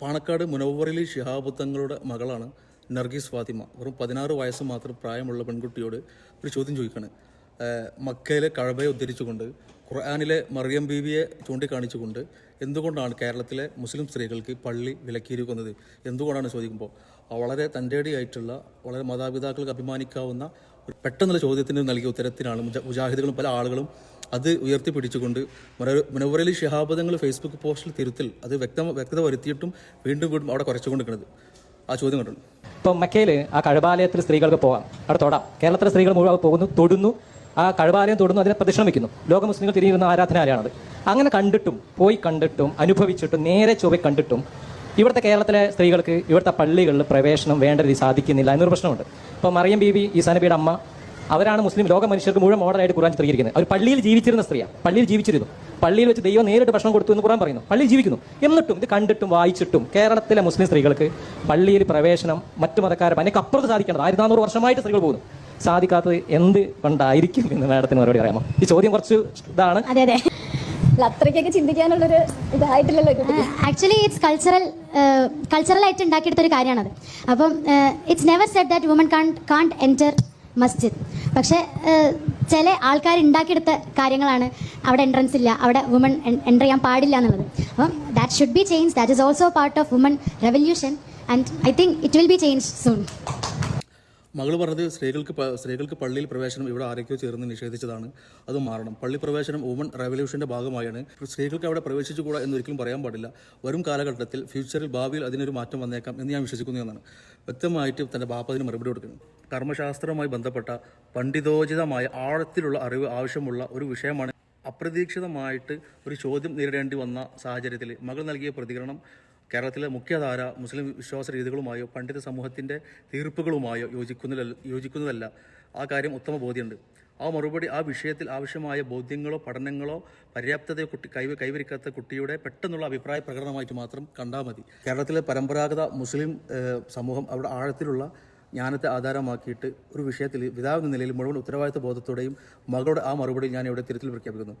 പാണക്കാട് മുനവ്വറിലി ഷിഹാബ് തങ്ങളുടെ മകളാണ് നർഗീസ് ഫാത്തിമ. വെറും പതിനാറ് വയസ്സ് മാത്രം പ്രായമുള്ള പെൺകുട്ടിയോട് ഒരു ചോദ്യം ചോദിക്കുകയാണ് മക്കയിലെ കഴബയെ ഉദ്ധരിച്ചുകൊണ്ട് ഖുർആാനിലെ മറിയം ബീവിയെ ചൂണ്ടിക്കാണിച്ചുകൊണ്ട് എന്തുകൊണ്ടാണ് കേരളത്തിലെ മുസ്ലിം സ്ത്രീകൾക്ക് പള്ളി വിലക്കിയിരിക്കുന്നത്? എന്തുകൊണ്ടാണ് ചോദിക്കുമ്പോൾ വളരെ തന്റെടിയായിട്ടുള്ള വളരെ മാതാപിതാക്കൾക്ക് അഭിമാനിക്കാവുന്ന പെട്ടെന്നുള്ള ചോദ്യത്തിന് നൽകിയ ഉത്തരത്തിനാണ് മുജ- മുജാഹിദുകളും പല ആളുകളും അത് ഉയർത്തിപ്പിടിച്ചുകൊണ്ട് മുനവറലി ഷിഹാബദങ്ങൾ ഫേസ്ബുക്ക് പോസ്റ്റിൽ തിരുത്തിൽ അത് വ്യക്തം വ്യക്തത വരുത്തിയിട്ടും വീണ്ടും വീണ്ടും അവിടെ കുറച്ചുകൊണ്ടിരിക്കുന്നത് ആ ചോദ്യം കണ്ടു? ഇപ്പം മക്കയിൽ ആ കഴബാലയത്തിൽ സ്ത്രീകൾക്ക് പോകാം. അവിടെ തൊടാം. കേരളത്തിലെ സ്ത്രീകൾ മുഴുവൻ പോകുന്നു തൊടുന്നു. ആ കഴബാലയം തൊടുന്നു അതിനെ പ്രദക്ഷിണം ലോക മുസ്ലിങ്ങൾ തിരിയുന്ന ആരാധനാലയാണത്. അങ്ങനെ കണ്ടിട്ടും പോയി കണ്ടിട്ടും അനുഭവിച്ചിട്ടും നേരെ ചൊവ്വെ കണ്ടിട്ടും ഇവിടുത്തെ കേരളത്തിലെ സ്ത്രീകൾക്ക് ഇവിടുത്തെ പള്ളികളിൽ പ്രവേശനം വേണ്ട രീതി സാധിക്കുന്നില്ല എന്നൊരു പ്രശ്നമുണ്ട്. ഇപ്പോൾ മറിയം ബീവി ഈസാ നബിയുടെ അമ്മ അവരാണ് മുസ്ലിം ലോക മനുഷ്യർക്ക് മുഴുവൻ മോഡലായിട്ട് ഖുർആൻ ചിത്രീകരിക്കുന്നത്. അവർ പള്ളിയിൽ ജീവിച്ചിരുന്ന സ്ത്രീയാണ്. പള്ളിയിൽ ജീവിച്ചിരുന്നു. പള്ളിയിൽ വെച്ച് ദൈവം നേരിട്ട് ഭക്ഷണം കൊടുത്തു എന്ന് ഖുർആൻ പറയുന്നു. പള്ളിയിൽ ജീവിക്കുന്നു. എന്നിട്ടും ഇത് കണ്ടിട്ടും വായിച്ചിട്ടും കേരളത്തിലെ മുസ്ലിം സ്ത്രീകൾക്ക് പള്ളിയിൽ പ്രവേശനം മറ്റു മതക്കാരെ അതിനൊക്കെ അപ്പുറത്ത് സാധിക്കേണ്ടത് ആയിരത്തി നാനൂറ് വർഷമായിട്ട് സ്ത്രീകൾ പോകുന്നു. സാധിക്കാത്തത് എന്ത് കൊണ്ടായിരിക്കും എന്ന് മാഡത്തിന് മറുപടി പറയാമോ? ഈ ചോദ്യം കുറച്ച് ഇതാണ്. അതെ അതെ. അത്രയ്ക്കൊക്കെ ചിന്തിക്കാനുള്ളൊരു ഇതായിട്ടില്ലല്ലോ ആക്ച്വലി ഇറ്റ്സ് കൾച്ചറൽ കൾച്ചറലായിട്ട് ഉണ്ടാക്കിയെടുത്തൊരു കാര്യമാണത്. അപ്പം it's never set that woman can can't enter masjid. പക്ഷേ ചില ആൾക്കാർ ഉണ്ടാക്കിയെടുത്ത കാര്യങ്ങളാണ് അവിടെ എൻട്രൻസ് ഇല്ല അവിടെ വുമൺ എന്റർ ചെയ്യാൻ പാടില്ല എന്നുള്ളത്. അപ്പം that should be change that is also part of woman revolution and I think it will be change soon മകൾ പറഞ്ഞത് സ്ത്രീകൾക്ക് സ്ത്രീകൾക്ക് പള്ളിയിൽ പ്രവേശനം ഇവിടെ ആരൊക്കെയോ ചേർന്ന് നിഷേധിച്ചതാണ് അത് മാറണം. പള്ളി പ്രവേശനം വുമൺ റെവല്യൂഷന്റെ ഭാഗമായാണ്. സ്ത്രീകൾക്ക് അവിടെ പ്രവേശിച്ചുകൂടാ എന്നൊരിക്കലും പറയാൻ പാടില്ല. വരും കാലഘട്ടത്തിൽ ഫ്യൂച്ചറിൽ ഭാവിയിൽ അതിനൊരു മാറ്റം വന്നേക്കാം എന്ന് ഞാൻ വിശ്വസിക്കുന്നു എന്നാണ്. വ്യക്തമായിട്ട് തന്റെ ബാപ്പ അതിന് മറുപടി കൊടുക്കുന്നു. കർമ്മശാസ്ത്രവുമായി ബന്ധപ്പെട്ട പണ്ഡിതോചിതമായ ആഴത്തിലുള്ള അറിവ് ആവശ്യമുള്ള ഒരു വിഷയമാണ് അപ്രതീക്ഷിതമായിട്ട് ഒരു ചോദ്യം നേരിടേണ്ടി വന്ന സാഹചര്യത്തിൽ മകൾ നൽകിയ പ്രതികരണം കേരളത്തിലെ മുഖ്യധാര മുസ്ലിം വിശ്വാസ രീതികളുമായോ പണ്ഡിത സമൂഹത്തിന്റെ തീർപ്പുകളുമായോ യോജിക്കുന്നില്ല യോജിക്കുന്നതല്ല. ആ കാര്യം ഉത്തമ ബോധ്യമുണ്ട്. ആ മറുപടി ആ വിഷയത്തിൽ ആവശ്യമായ ബോധ്യങ്ങളോ പഠനങ്ങളോ പര്യാപ്തതയോ കുട്ടി കൈ കൈവരിക്കാത്ത കുട്ടിയുടെ പെട്ടെന്നുള്ള അഭിപ്രായ പ്രകടനമായിട്ട് മാത്രം കണ്ടാൽ മതി. കേരളത്തിലെ പരമ്പരാഗത മുസ്ലിം സമൂഹം അവിടെ ആഴത്തിലുള്ള ജ്ഞാനത്തെ ആധാരമാക്കിയിട്ട് ഒരു വിഷയത്തിൽ പിതാവെന്ന നിലയിൽ മുഴുവൻ ഉത്തരവാദിത്വ ബോധത്തോടെയും മകളുടെ ആ മറുപടി ഞാൻ ഇവിടെ തിരുത്തിൽ പ്രഖ്യാപിക്കുന്നു.